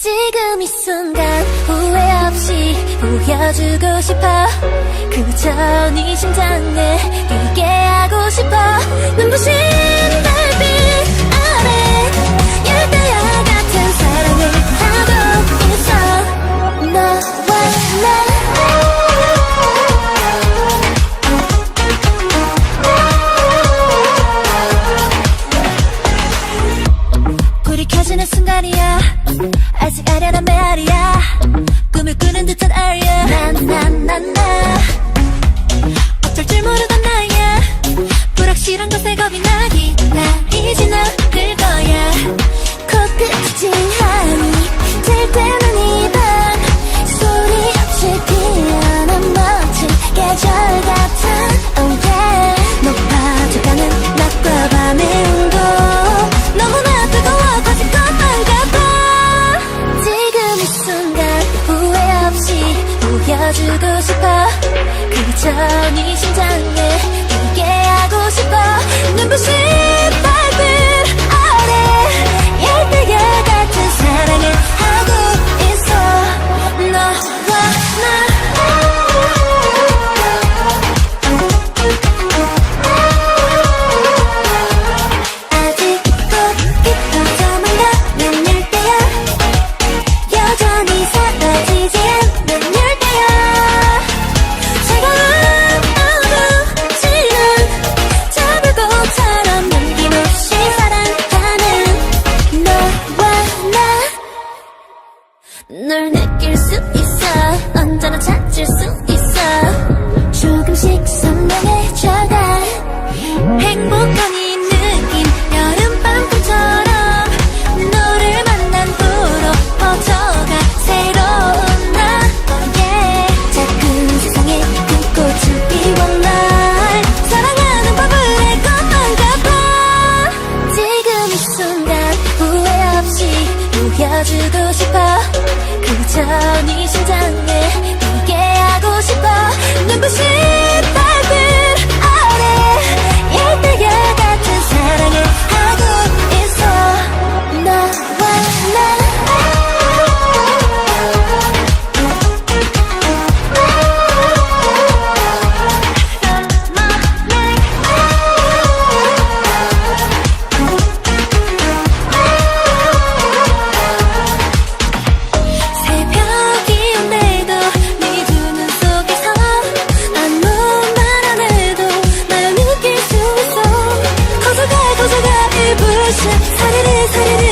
지금 이 순간 후회 없이 보여주고 싶어. 그저 네 심장에 뛰게 하고 싶어. 눈부신 달빛 아래 열대야 같은 사랑을 하고 있어. 너와 나 불이 켜지는 순간이야 아직 아련한 메아리 Ask 보여주고 싶어. 그 전이 심장에 뛰게 하고 싶어. 눈부신 불신 사르르 사르르.